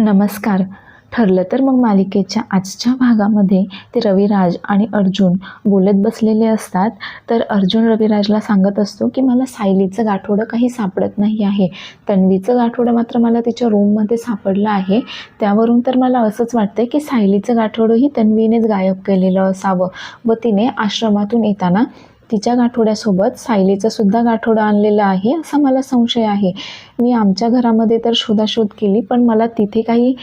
नमस्कार. ठरलं तर मग मालिकेच्या आजच्या भागामध्ये ते रविराज आणि अर्जुन बोलत बसलेले असतात. तर अर्जुन रविराजला सांगत असतो की मला सायलीचं गाठोडं काही सापडत नाही आहे. तन्वीचं गाठोडं मात्र मला तिच्या रूममध्ये सापडलं आहे. त्यावरून तर मला असंच वाटतं की सायलीचं गाठोडंही तन्वीनेच गायब केलेलं असावं. व तिने आश्रमातून येताना तिच्या गाठोड्यासोबत सायलीचं सुद्धा गाठोडं आणलेलं आहे असा मला संशय आहे. मी आमच्या घरामध्ये तर शोधाशोध केली पण मला तिथे काही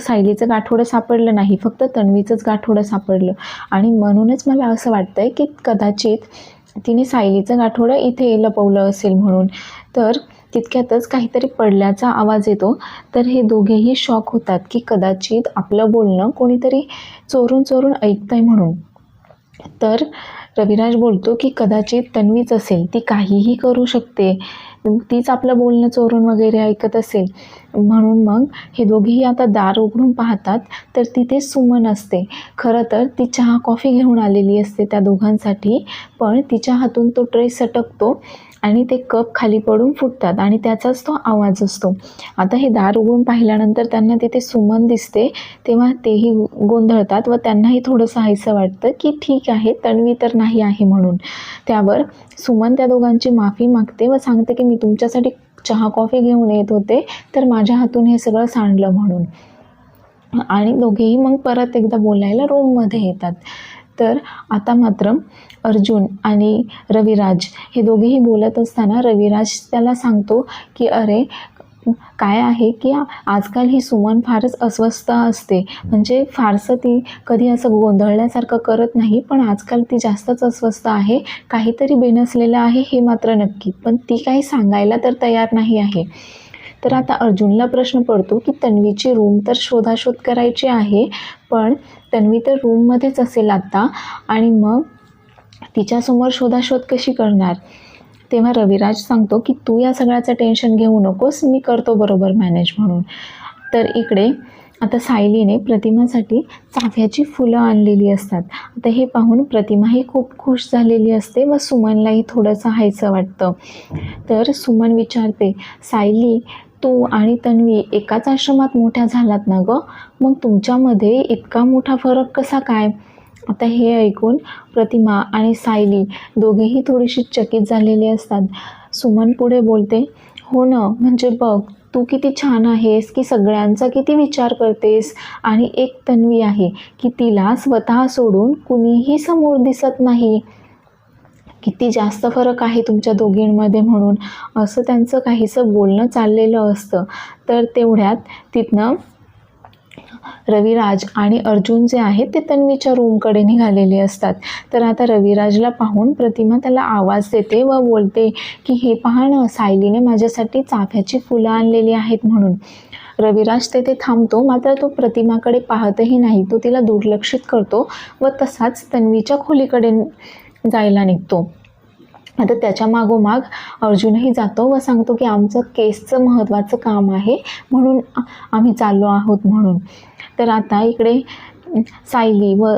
सायलीचं गाठोडं सापडलं नाही फक्त तन्वीचंच गाठोडं सापडलं. आणि म्हणूनच मला असं वाटतं आहे की कदाचित तिने सायलीचं गाठोडं इथे लपवलं असेल म्हणून. तर तितक्यातच काहीतरी पडल्याचा आवाज येतो. तर हे दोघेही शॉक होतात की कदाचित आपलं बोलणं कोणीतरी चोरून चोरून ऐकतंय म्हणून. तर रविराज बोलतो की कदाचित तन्वीच असेल ती काहीही करू शकते. तीच आपलं बोलणं चोरून वगैरे ऐकत असेल. म्हणून मग हे दोघेही आता दार उघडून पाहतात तर तिथे सुमन असते. खरं तर ती चहा कॉफी घेऊन आलेली असते त्या दोघांसाठी पण तिच्या हातून तो ट्रे सटकतो. आणि ते कप खाली पडून फुटतात आणि त्याचाच तो आवाज असतो. आता हे दार उघडून पाहिल्यानंतर त्यांना तिथे सुमन दिसते तेव्हा तेही गोंधळतात व त्यांनाही थोडंसं हायसं वाटतं की ठीक आहे तन्वी तर नाही आहे म्हणून. त्यावर सुमन त्या दोघांची माफी मागते व सांगते की मी तुमच्यासाठी चहा कॉफी घेऊन येत होते तर माझ्या हातून हे सगळं सांडलं म्हणून. आणि दोघेही मग परत एकदा बोलायला रूममध्ये येतात. तर आता मात्र अर्जुन आणि रविराज हे दोघेही बोलत असताना रविराज त्याला सांगतो की अरे काय आहे की आजकाल ही सुमन फारच अस्वस्थ असते. म्हणजे फारसं ती कधी असं गोंधळल्यासारखं करत नाही पण आजकाल ती जास्तच अस्वस्थ आहे. काहीतरी बेनसलेलं आहे हे मात्र नक्की. पण ती काही सांगायला तर तयार नाही आहे. तर आता अर्जुनला प्रश्न पडतो की तन्वीची रूम तर शोधाशोध करायची आहे पण तन्वी तर रूममध्येच असेल आत्ता आणि मग तिच्यासमोर शोधाशोध कशी करणार? तेव्हा रविराज सांगतो की तू या सगळ्याचं टेन्शन घेऊ नकोस मी करतो बरोबर मॅनेज म्हणून. तर इकडे आता सायलीने प्रतिमासाठी चाफ्याची फुलं आणलेली असतात. आता हे पाहून प्रतिमाही खूप खुश झालेली असते व सुमनलाही थोडंसं हायचं वाटतं. तर सुमन विचारते सायली तू आणि तन्वी एकाच आश्रमात मोठ्या झालात ना गं? मग तुमच्यामध्ये इतका मोठा फरक कसा काय? आता हे ऐकून प्रतिमा आणि सायली दोघेही थोडीशी चकित झालेली असतात. सुमन पुढे बोलते हो ना म्हणजे बघ तू किती छान आहेस की सगळ्यांचा किती विचार करतेस आणि एक तन्वी आहे की तिला स्वतः सोडून कुणीही समोर दिसत नाही. किती जास्त फरक आहे तुमच्या दोघींमध्ये म्हणून असं त्यांचं काहीसं बोलणं चाललेलं असतं. तर तेवढ्यात तिथनं रविराज आणि अर्जुन जे आहेत ते तन्वीच्या रूमकडे निघालेले असतात. तर आता रविराजला पाहून प्रतिमा त्याला आवाज देते व बोलते की हे पहा ना सायलीने माझ्यासाठी चाफ्याची फुलं आणलेली आहेत म्हणून. रविराज तेथे थांबतो मात्र तो प्रतिमाकडे पाहतही नाही. तो तिला दुर्लक्षित करतो व तसाच तन्वीच्या खोलीकडे जायला निघतो. आता त्याच्या मागोमाग अर्जुनही जातो व सांगतो की आमचं केसचं महत्त्वाचं काम आहे म्हणून आम्ही चाललो आहोत म्हणून. तर आता इकडे सायली व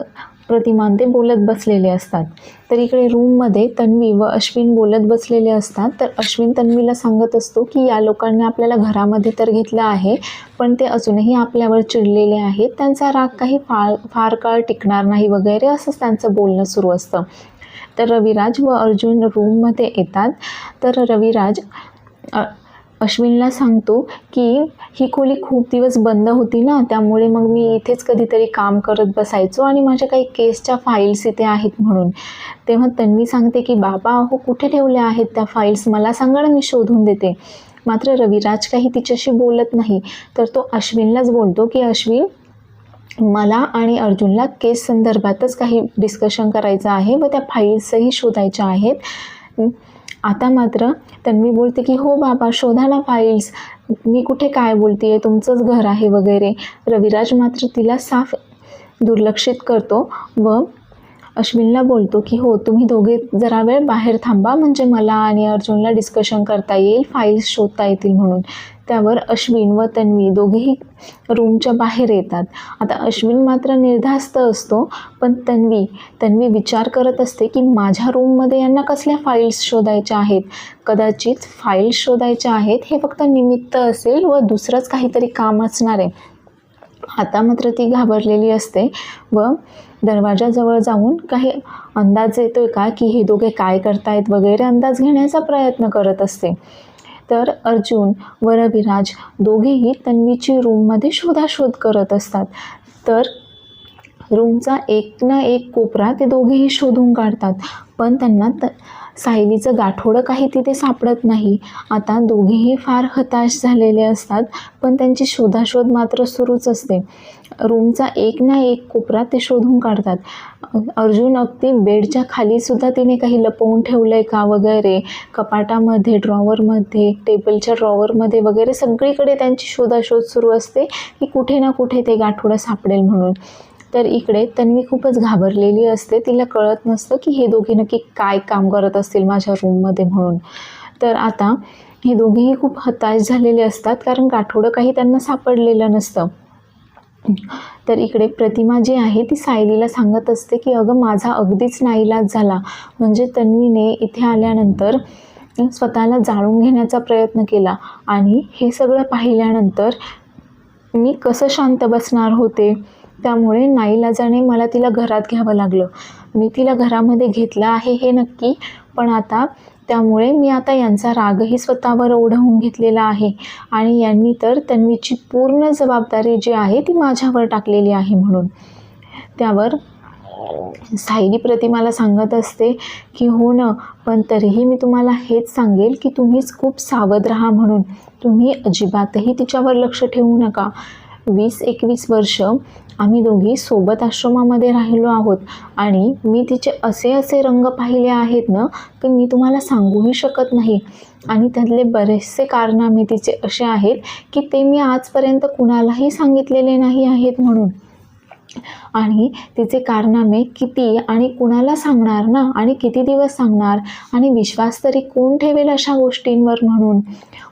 प्रतिमान ते बोलत बसलेले असतात. तर इकडे रूममध्ये तन्वी व अश्विन बोलत बसलेले असतात. तर अश्विन तन्वीला सांगत असतो की या लोकांनी आपल्याला घरामध्ये तर घेतलं आहे पण ते अजूनही आपल्यावर चिडलेले आहेत. त्यांचा राग काही फार फार काळ टिकणार नाही वगैरे असंच त्यांचं बोलणं सुरू असतं. तर रविराज व अर्जुन रूममध्ये येतात. तर रविराज अश्विनला सांगतो की ही खोली खूप दिवस बंद होती ना त्यामुळे मग मी इथेच कधीतरी काम करत बसायचो आणि माझ्या काही केसच्या फाईल्स इथे आहेत म्हणून. तेव्हा तन्वी सांगते की बाबा अहो कुठे ठेवल्या आहेत त्या फाईल्स मला सांगा ना मी शोधून देते. मात्र रविराज काही तिच्याशी बोलत नाही. तर तो अश्विनलाच बोलतो की अश्विन मला आणि अर्जुनला केस संदर्भातच काही डिस्कशन करायचं आहे व त्या फाईल्सही शोधायच्या आहेत. आता मात्र तन्वी बोलते की हो बाबा शोधा ना फाईल्स मी कुठे काय बोलते आहे तुमचंच घर आहे वगैरे. रविराज मात्र तिला साफ दुर्लक्षित करतो व अश्विनला बोलतो की हो तुम्ही दोघे जरा वेळ बाहेर थांबा. म्हणजे मला आणि अर्जुनला डिस्कशन करता येईल फाईल्स शोधता येतील म्हणून. त्यावर अश्विन व तन्वी दोघेही रूमच्या बाहेर येतात. आता अश्विन मात्र निर्धास्त असतो पण तन्वी तन्वी विचार करत असते की माझ्या रूममध्ये यांना कसल्या फाईल्स शोधायच्या आहेत? कदाचित फाईल्स शोधायच्या आहेत हे फक्त निमित्त असेल व दुसरंच काहीतरी काम असणार आहे. आता मात्र ती घाबरलेली असते व दरवाजाजवळ जाऊन काही अंदाज येतोय का की हे दोघे काय करतायत वगैरे अंदाज घेण्याचा प्रयत्न करत असते. तर अर्जुन व रविराज दोघेही तन्वीची रूममध्ये शोधाशोध करत असतात. तर रूमचा एक ना एक कोपरा ते दोघेही शोधून काढतात. पण त्यांना त सायलीचं गाठोडं काही तिथे सापडत नाही. आता दोघेही फार हताश झालेले असतात पण त्यांची शोधाशोध मात्र सुरूच असते. रूमचा एक ना एक कोपरा ते शोधून काढतात. अर्जुन अगदी बेडच्या खालीसुद्धा तिने काही लपवून ठेवलं आहे का वगैरे कपाटामध्ये ड्रॉवरमध्ये टेबलच्या ड्रॉवरमध्ये वगैरे सगळीकडे त्यांची शोधाशोध सुरू असते की कुठे ना कुठे ते गाठोडं सापडेल म्हणून. तर इकडे तन्वी खूपच घाबरलेली असते. तिला कळत नसतं की हे दोघे नक्की काय काम करत असतील माझ्या रूममध्ये म्हणून. तर आता हे दोघेही खूप हताश झालेले असतात कारण गाठोडं काही त्यांना सापडलेलं नसतं. तर इकडे प्रतिमा जी आहे ती सायलीला सांगत असते की अगं माझा अगदीच नाईलाज झाला. म्हणजे तन्वीने इथे आल्यानंतर स्वतःला जाळून घेण्याचा प्रयत्न केला. आणि हे सगळं पाहिल्यानंतर मी कसं शांत बसणार होते? त्यामुळे नाईलाजाने मला तिला घरात घ्यावं लागलं. मी तिला घरामध्ये घेतलं आहे हे नक्की पण आता त्यामुळे मी आता यांचा रागही स्वतःवर ओढवून घेतलेला आहे. आणि यांनी तर तन्वीची पूर्ण जबाबदारी जी आहे ती माझ्यावर टाकलेली आहे म्हणून. त्यावर सायली प्रतिमाला सांगत असते की हो ना पण तरीही मी तुम्हाला हेच सांगेल की तुम्हीच खूप सावध राहा म्हणून. तुम्ही अजिबातही तिच्यावर लक्ष ठेवू नका. वीस एकवीस वर्ष आम्ही दोघी सोबत आश्रमामध्ये राहिलो आहोत. आणि मी तिचे असे असे रंग पाहिले आहेत ना की मी तुम्हाला सांगूही शकत नाही. आणि त्यातले बरेचसे कारनामे तिचे असे आहेत की ते मी आजपर्यंत कुणालाही सांगितलेले नाही आहेत म्हणून. आणि तिचे कारनामे किती आणि कुणाला सांगणार ना? आणि किती दिवस सांगणार? आणि विश्वास तरी कोण ठेवेल अशा गोष्टींवर म्हणून?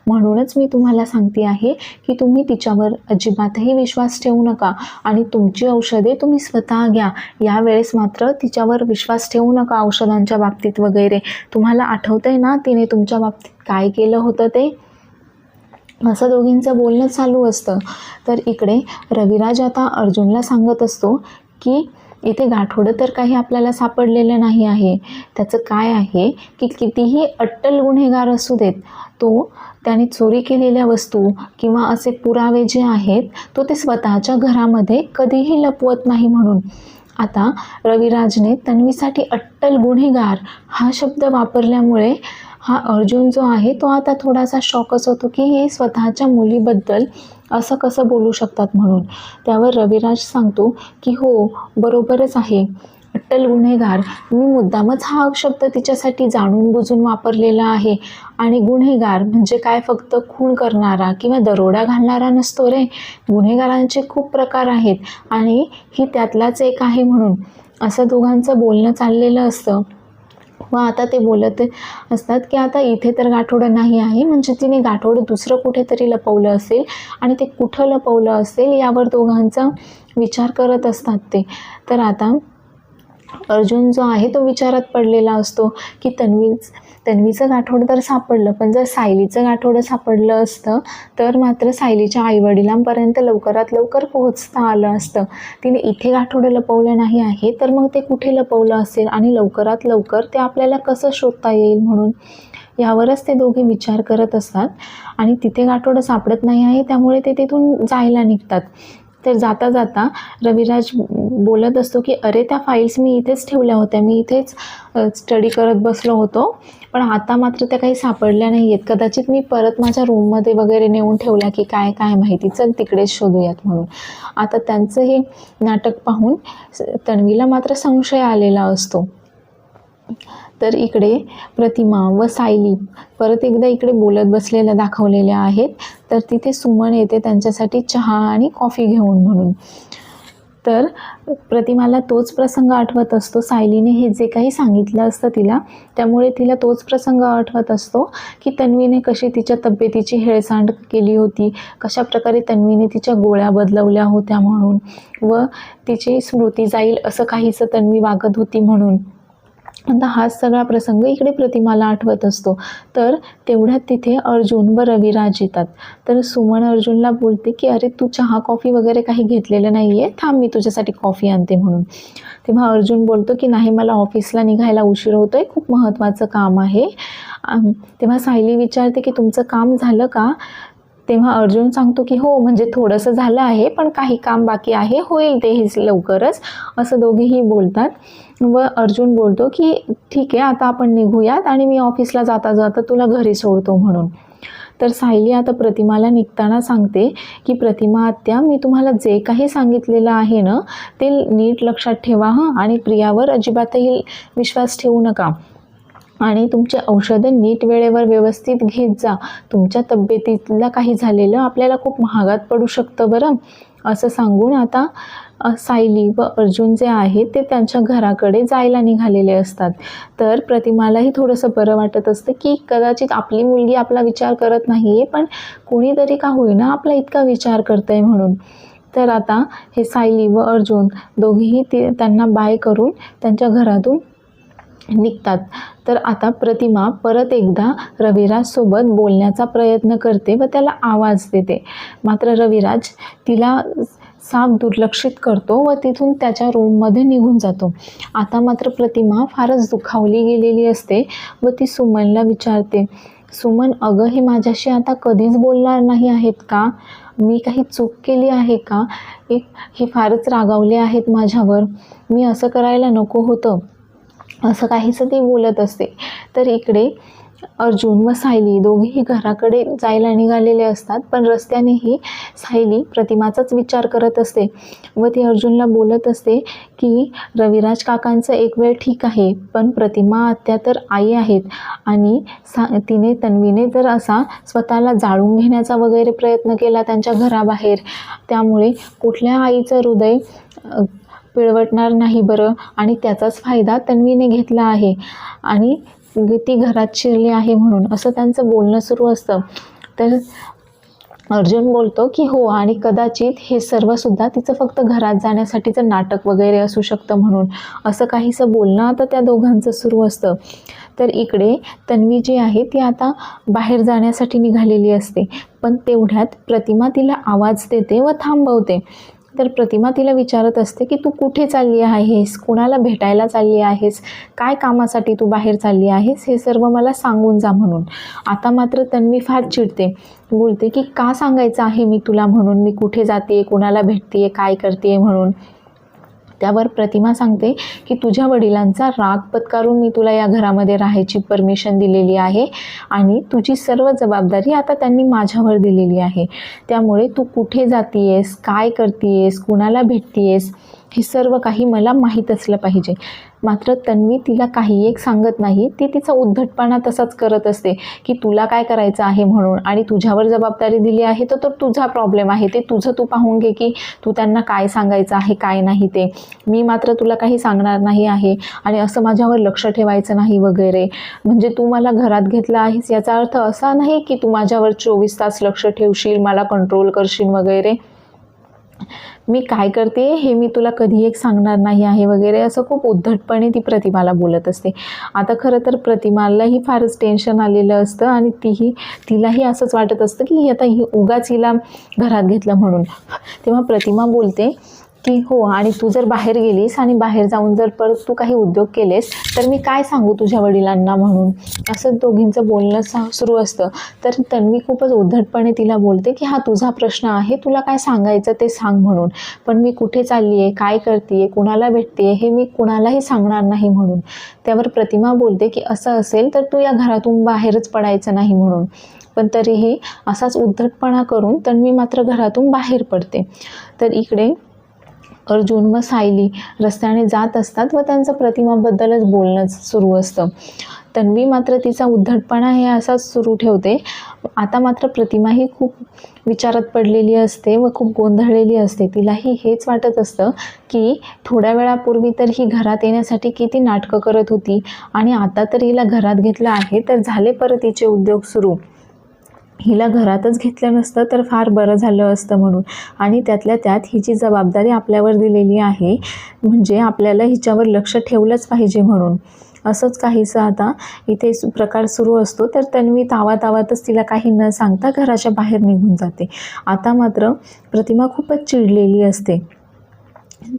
म्हणूनच मी तुम्हाला सांगते आहे की तुम्ही तिच्यावर अजिबातही विश्वास ठेवू नका आणि तुमची औषधे तुम्ही स्वतः घ्या. यावेळेस मात्र तिच्यावर विश्वास ठेवू नका औषधांच्या बाबतीत वगैरे. तुम्हाला आठवतं आहे ना तिने तुमच्या बाबतीत काय केलं होतं ते? असं दोघींचं बोलणं चालू असतं. तर इकडे रविराज आता अर्जुनला सांगत असतो की इथे गाठोडं तर काही आपल्याला सापडलेलं नाही आहे. त्याचं काय आहे की कितीही अट्टल गुन्हेगार असू देत तो त्याने चोरी केलेल्या वस्तू किंवा असे पुरावे जे आहेत तो ते स्वतःच्या घरामध्ये कधीही लपवत नाही म्हणून. आता रविराजने तन्वीसाठी अट्टल गुन्हेगार हा शब्द वापरल्यामुळे हा अर्जुन जो आहे तो आता थोडासा शॉकच होतो की हे स्वतःच्या मुलीबद्दल असं कसं बोलू शकतात म्हणून. त्यावर रविराज सांगतो की हो बरोबरच आहे. अट्टल गुन्हेगार मी मुद्दामच हा शब्द तिच्यासाठी जाणून बुजून वापरलेला आहे. आणि गुन्हेगार म्हणजे काय? फक्त खून करणारा किंवा दरोडा घालणारा नसतो रे. गुन्हेगारांचे खूप प्रकार आहेत आणि ही त्यातलाच एक आहे म्हणून. असं दोघांचं बोलणं चाललेलं असतं. व आता ते बोलत असतात की आता इथे तर गाठोडं नाही आहे. म्हणजे तिने गाठोडं दुसरं कुठेतरी लपवलं असेल आणि ते कुठं लपवलं असेल यावर दोघांचा विचार करत असतात ते. तर आता अर्जुन जो आहे तो विचारात पडलेला असतो की तन्वीज तन्वीचं गाठोडं तर सापडलं पण जर सायलीचं गाठोडं सापडलं असतं तर मात्र सायलीच्या आईवडिलांपर्यंत लवकरात लवकर पोहोचता आलं असतं. तिने इथे गाठोडं लपवलं नाही आहे तर मग ते कुठे लपवलं असेल आणि लवकरात लवकर ते आपल्याला कसं शोधता येईल म्हणून? यावरच ते दोघे विचार करत असतात आणि तिथे गाठोडं सापडत नाही आहे त्यामुळे ते तिथून जायला निघतात. तर जाता जाता रविराज बोलत असतो की अरे त्या फाईल्स मी इथेच ठेवल्या होत्या. मी इथेच स्टडी करत बसलो होतो. पण आता मात्र त्या काही सापडल्या नाही आहेत कदाचित मी परत माझ्या रूममध्ये वगैरे नेऊन ठेवल्या की काय काय माहिती. चल तिकडेच शोधूयात म्हणून. आता त्यांचं हे नाटक पाहून तन्वीला मात्र संशय आलेला असतो. तर इकडे प्रतिमा व सायली परत एकदा इकडे बोलत बसलेल्या दाखवलेल्या आहेत. तर तिथे सुमन येते त्यांच्यासाठी चहा आणि कॉफी घेऊन म्हणून. तर प्रतिमाला तोच प्रसंग आठवत असतो. सायलीने हे जे काही सांगितलं असतं तिला त्यामुळे तिला तोच प्रसंग आठवत असतो की तन्वीने कशी तिच्या तब्येतीची हेळसांड केली होती कशा प्रकारे तन्वीने तिच्या गोळ्या बदलवल्या होत्या म्हणून व तिची स्मृती जाईल असं काहीसं तन्वी वागत होती म्हणून. आता हाच सगळा प्रसंग इकडे प्रतिमाला आठवत असतो. तर तेवढ्यात तिथे अर्जुन व रविराज येतात. तर सुमन अर्जुनला बोलते की अरे तू चहा कॉफी वगैरे काही घेतलेलं नाही आहे थांब मी तुझ्यासाठी कॉफी आणते म्हणून. तेव्हा अर्जुन बोलतो की नाही मला ऑफिसला निघायला उशीर होतो आहे खूप महत्त्वाचं काम आहे. तेव्हा सायली विचारते की तुमचं काम झालं का? तेव्हा अर्जुन सांगतो की हो म्हणजे थोडंसं झालं आहे पण काही काम बाकी आहे होईल ते लवकरच असं दोघेही बोलतात. व अर्जुन बोलतो की ठीक आहे आता आपण निघूयात आणि मी ऑफिसला जाता जाता तुला घरी सोडतो म्हणून. तर सायली आता प्रतिमाला निघताना सांगते की प्रतिमा आत्या मी तुम्हाला जे काही सांगितलेलं आहे ना ते नीट लक्षात ठेवा हां आणि प्रियावर अजिबातही विश्वास ठेवू नका. आणि तुमचे औषधं नीट वेळेवर व्यवस्थित घेत जा. तुमच्या तब्येतीला काही झालेलं आपल्याला खूप महागात पडू शकतं बरं. असं सांगून आता सायली व अर्जुन जे आहेत ते त्यांच्या घराकडे जायला निघालेले असतात. तर प्रतिमालाही थोडंसं बरं वाटत असतं की कदाचित आपली मुलगी आपला विचार करत नाही आहे पण कोणीतरी का होईना आपला इतका विचार करतं आहे म्हणून. तर आता हे सायली व अर्जुन दोघेही ते त्यांना बाय करून त्यांच्या घरातून निघतात. तर आता प्रतिमा परत एकदा रविराजसोबत बोलण्याचा प्रयत्न करते व त्याला आवाज देते. मात्र रविराज तिला साफ दुर्लक्षित करतो व तिथून त्याच्या रूममध्ये निघून जातो. आता मात्र प्रतिमा फारच दुखावली गेलेली असते व ती सुमनला विचारते सुमन अगं हे माझ्याशी आता कधीच बोलणार नाही आहेत का? मी काही चूक केली आहे का? हे हे फारच रागावले आहेत माझ्यावर. मी असं करायला नको होतं. असं काहीसं ती बोलत असते. तर इकडे अर्जुन व सायली दोघेही घराकडे जायला निघालेले असतात पण रस्त्यानेही सायली प्रतिमाचाच विचार करत असते व ती अर्जुनला बोलत असते की रविराज काकांचं एक वेळ ठीक आहे पण प्रतिमा आत्या तर आई आहेत आणि सा तिने तन्वीने तर असा स्वतःला जाळून घेण्याचा वगैरे प्रयत्न केला त्यांच्या घराबाहेर. त्यामुळे कुठल्या आईचं हृदय पिळवटणार नाही बरं. आणि त्याचाच फायदा तन्वीने घेतला आहे. आणि ती घरात शिरली आहे म्हणून. असं त्यांचं बोलणं सुरू असतं. तर अर्जुन बोलतो की हो आणि कदाचित हे सर्वसुद्धा तिचं फक्त घरात जाण्यासाठीचं नाटक वगैरे असू शकतं म्हणून. असं काहीसं बोलणं आता त्या दोघांचं सुरू असतं. तर इकडे तन्वी जी आहे ती आता बाहेर जाण्यासाठी निघालेली असते. पण तेवढ्यात प्रतिमा तिला आवाज देते व थांबवते. तर प्रतिमा तिला विचारत असते की तू कुठे चालली आहेस? कुणाला भेटायला चालली आहेस? काय कामासाठी तू बाहेर चालली आहेस? हे सर्व मला सांगून जा म्हणून. आता मात्र तन्वी फार चिडते. बोलते की का सांगायचं आहे मी तुला म्हणून? मी कुठे जाते कुणाला भेटते काय करते म्हणून. त्यावर प्रतिमा सांगते की तुझ्या वडिलांचा राग पत्कारून मी तुला या घरामध्ये राहायची परमिशन दिलेली आहे आणि तुझी सर्व जबाबदारी आता त्यांनी माझ्यावर दिलेली आहे. त्यामुळे तू कुठे जातीयेस? काय करतीयेस? कुणाला भेटतीयेस? हे सर्व काही मला माहीत असलं पाहिजे. मात्र तन्वी तिला काही एक सांगत नाही ती तिचा उद्धटपणा तसाच करत असते की तुला काय करायचं आहे म्हणून आणि तुझ्यावर जबाबदारी दिली आहे तर तो तुझा प्रॉब्लेम आहे. ते तुझं तू पाहून घे की तू त्यांना काय सांगायचं आहे काय नाही ते. मी मात्र तुला काही सांगणार नाही आहे आणि असं माझ्यावर लक्ष ठेवायचं नाही वगैरे. म्हणजे तू मला घरात घेतला आहेस याचा अर्थ असा नाही की तू माझ्यावर चोवीस तास लक्ष ठेवशील मला कंट्रोल करशील वगैरे. मी काय करते? हे मी तुला कधी एक सांगणार नाही आहे वगैरे असं खूप उद्धटपणे ती प्रतिमाला बोलत असते. आता खरं तर प्रतिमालाही फारच टेन्शन आलेलं असतं आणि तीही तिलाही असंच वाटत असतं की आता ही उगाच हिला घरात घेतलं म्हणून. तेव्हा प्रतिमा बोलते की हो आणि तू जर बाहेर गेलीस आणि बाहेर जाऊन जर परत तू काही उद्योग केलेस तर मी काय सांगू तुझ्या वडिलांना म्हणून? असं दोघींचं बोलणं सा सुरू असतं. तर तन्वी खूपच उद्धटपणे तिला बोलते की हा तुझा प्रश्न आहे तुला काय सांगायचं ते सांग म्हणून. पण मी कुठे चालली आहे काय करते कुणाला भेटते हे मी कुणालाही सांगणार नाही म्हणून. त्यावर प्रतिमा बोलते की असं असेल तर तू या घरातून बाहेरच पडायचं नाही म्हणून. पण तरीही असाच उद्धटपणा करून तन्वी मात्र घरातून बाहेर पडते. तर इकडे अर्जुन व सायली रस्त्याने जात असतात व त्यांचं प्रतिमाबद्दलच बोलणं सुरू असतं. तन्वी मात्र तिचा उद्धटपणा हे असाच सुरू ठेवते. आता मात्र प्रतिमा ही खूप विचारात पडलेली असते व खूप गोंधळलेली असते. तिलाही हेच वाटत असतं की थोड्या वेळापूर्वी तर ही घरात येण्यासाठी किती नाटकं करत होती आणि आता तर हिला घरात घेतलं आहे तर झाले परत तिचे उद्योग सुरू. हिला घरातच घेतलं नसतं तर फार बरं झालं असतं म्हणून. आणि त्यातल्या त्यात हिची जबाबदारी आपल्यावर दिलेली आहे म्हणजे आपल्याला हिच्यावर लक्ष ठेवलंच पाहिजे म्हणून. असंच काहीसं आता इथे सु- प्रकार सुरू असतो तर तन्वी तावा तावातच तिला काही न सांगता घराच्या बाहेर निघून जाते. आता मात्र प्रतिमा खूपच चिडलेली असते.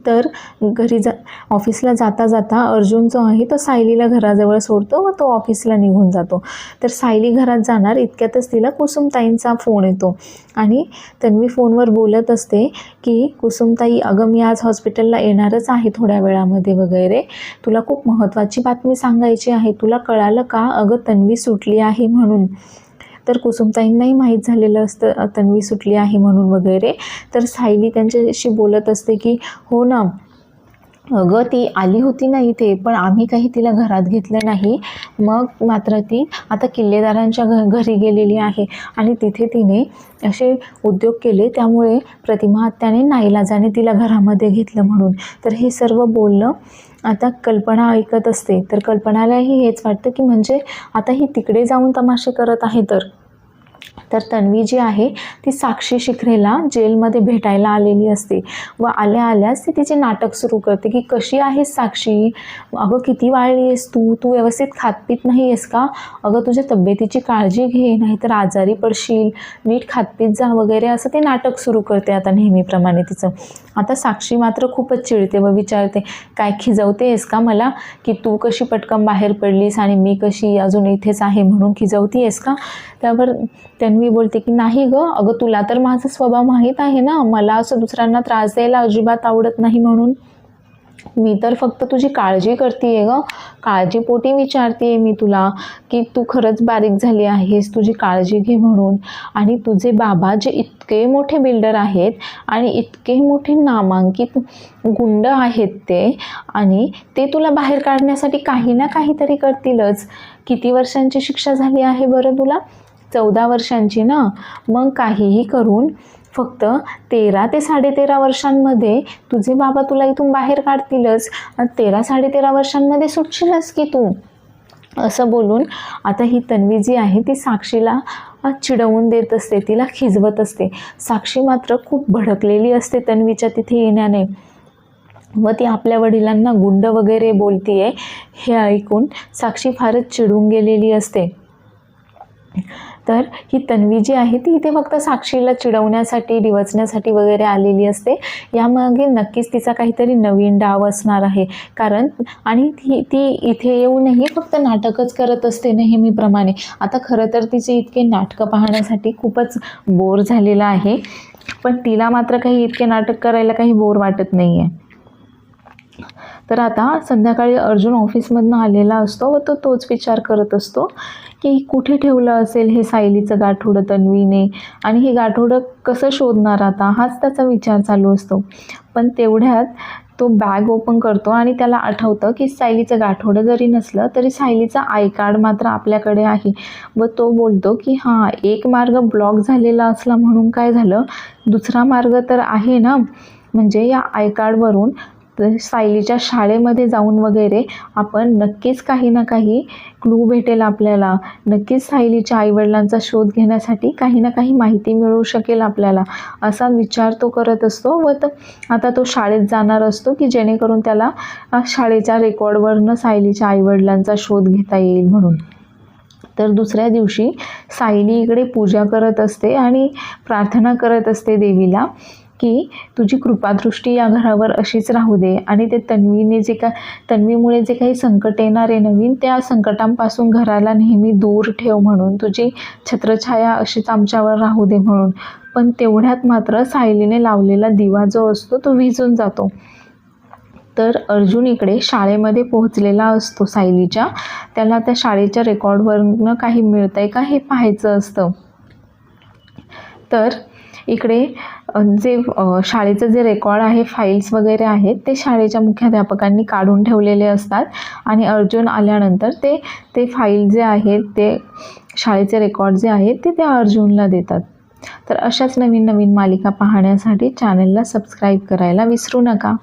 तर घरी जा ऑफिसला जाता जाता अर्जुन जो आहे तो सायलीला घराजवळ सोडतो व तो ऑफिसला निघून जातो. तर सायली घरात जाणार इतक्यातच तिला कुसुमताईंचा फोन येतो. आणि तन्वी फोनवर बोलत असते की कुसुमताई अगं मी आज हॉस्पिटलला येणारच आहे थोड्या वेळामध्ये वगैरे. तुला खूप महत्त्वाची बातमी सांगायची आहे. तुला कळालं का? अगं तन्वी सुटली आहे म्हणून. तर कुसुमताईंनाही माहीत झालेलं असतं तन्वी सुटली आहे म्हणून वगैरे. तर सायली त्यांच्याशी बोलत असते की हो ना अगं ती आली होती ना इथे पण आम्ही काही तिला घरात घेतलं नाही. मग मात्र ती आता किल्लेदारांच्या घ घरी गेलेली आहे आणि तिथे तिने असे उद्योग केले त्यामुळे प्रतिमा आत्याने नाईलाजाने तिला घरामध्ये घेतलं म्हणून. तर हे सर्व बोलणं आता कल्पना ऐकत असते. तर कल्पनालाही हेच वाटतं की म्हणजे आता ही तिकडे जाऊन तमाशे करत आहे तर? तर तन्वी जी आहे ती साक्षी शिखरेला जेलमध्ये भेटायला आलेली असते व आल्या आल्यास ती तिचे नाटक सुरू करते की कशी आहेस साक्षी? अगं किती वाळली आहेस तू? तू व्यवस्थित खातपीत नाही आहेस का? अगं तुझ्या तब्येतीची काळजी घे नाहीतर आजारी पडशील. नीट खातपीत जा वगैरे असं ते नाटक सुरू करते आता नेहमीप्रमाणे तिचं. आता साक्षी मात्र खूपच चिडते व विचारते काय खिजवतेस का मला? की तू कशी पटकन बाहेर पडलीस आणि मी कशी अजून इथेच आहे म्हणून खिजवतीयस का? त्यावर तन्वी बोलते की नाही गं अगं तुला तर माझा स्वभाव माहीत आहे ना. मला असं दुसऱ्यांना त्रास द्यायला अजिबात आवडत नाही म्हणून. मी तर फक्त तुझी काळजी करते आहे गं. काळजीपोटी विचारते मी तुला की तू खरंच बारीक झाली आहेस तुझी काळजी घे म्हणून. आणि तुझे बाबा जे इतके मोठे बिल्डर आहेत आणि इतके मोठे नामांकित गुंड आहेत ते आणि ते तुला बाहेर काढण्यासाठी काही ना काहीतरी करतीलच. किती वर्षांची शिक्षा झाली आहे बरं तुला? चौदा वर्षांची ना मग काहीही करून फक्त तेरा ते साडेतेरा वर्षांमध्ये तुझे बाबा तुला इथून बाहेर काढतीलच. तेरा साडेतेरा वर्षांमध्ये सुटशीलच की तू? असं बोलून आता ही तन्वी जी आहे ती साक्षीला चिडवून देत असते. तिला खिजवत असते. साक्षी मात्र खूप भडकलेली असते तन्वीच्या तिथे येण्याने. व ती आपल्या वडिलांना गुंड वगैरे बोलतीये हे ऐकून साक्षी फारच चिडून गेलेली असते. तर ही तन्वी जी आहे ती इथे फक्त साक्षीला चिडवण्यासाठी डिवचण्यासाठी वगैरे आलेली असते. यामागे नक्कीच तिचा काहीतरी नवीन डाव असणार आहे. कारण आणि ती ती इथे येऊनही फक्त नाटकच करत असते नेहमीप्रमाणे. आता खरं तर तिचे इतके नाटकं पाहण्यासाठी खूपच बोर झालेलं आहे. पण तिला मात्र काही इतके नाटक करायला काही बोर वाटत नाही आहे तर आता संध्याकाळी अर्जुन ऑफिसमधनं आलेला असतो व तो तोच विचार करत असतो की कुठे ठेवलं असेल हे सायलीचं गाठोडं तन्वीने आणि हे गाठोडं कसं शोधणार आता? हाच त्याचा विचार चालू असतो. पण तेवढ्यात तो बॅग ओपन करतो आणि त्याला आठवतं की सायलीचं गाठोडं जरी नसलं तरी सायलीचं आय कार्ड मात्र आपल्याकडे आहे व तो बोलतो की हां एक मार्ग ब्लॉक झालेला असला म्हणून काय झालं? दुसरा मार्ग तर आहे ना? म्हणजे या आय कार्डवरून सायलीच्या शाळेमध्ये जाऊन वगैरे आपण नक्कीच काही ना काही क्लू भेटेल आपल्याला. नक्कीच सायलीच्या आईवडिलांचा शोध घेण्यासाठी काही ना काही माहिती मिळू शकेल आपल्याला असा विचार तो करत असतो. व आता तो शाळेत जाणार असतो की जेणेकरून त्याला शाळेच्या रेकॉर्डवरनं सायलीच्या आईवडिलांचा शोध घेता येईल म्हणून. तर दुसऱ्या दिवशी सायली इकडे पूजा करत असते आणि प्रार्थना करत असते देवीला. की तुझी कृपादृष्टी या घरावर अशीच राहू दे. आणि ते तन्वीने जे का तन्वीमुळे जे काही संकट येणार आहे नवीन त्या संकटांपासून घराला नेहमी दूर ठेव म्हणून तुझी छत्रछाया अशीच आमच्यावर राहू दे म्हणून. पण तेवढ्यात मात्र सायलीने लावलेला दिवा जो असतो तो विजून जातो. तर अर्जुन इकडे शाळेमध्ये पोहोचलेला असतो सायलीच्या. त्याला त्या शाळेच्या रेकॉर्डवरनं काही मिळतंय का हे पाहायचं असतं. तर इकडे जे शाळेचं जे रेकॉर्ड आहे फाईल्स वगैरे आहेत ते शाळेच्या मुख्याध्यापकांनी काढून ठेवलेले असतात. आणि अर्जुन आल्यानंतर ते ते फाईल जे आहेत ते शाळेचे रेकॉर्ड जे आहेत ते त्या अर्जुनला देतात. तर अशाच नवीन नवीन मालिका पाहण्यासाठी चॅनलला सबस्क्राईब करायला विसरू नका.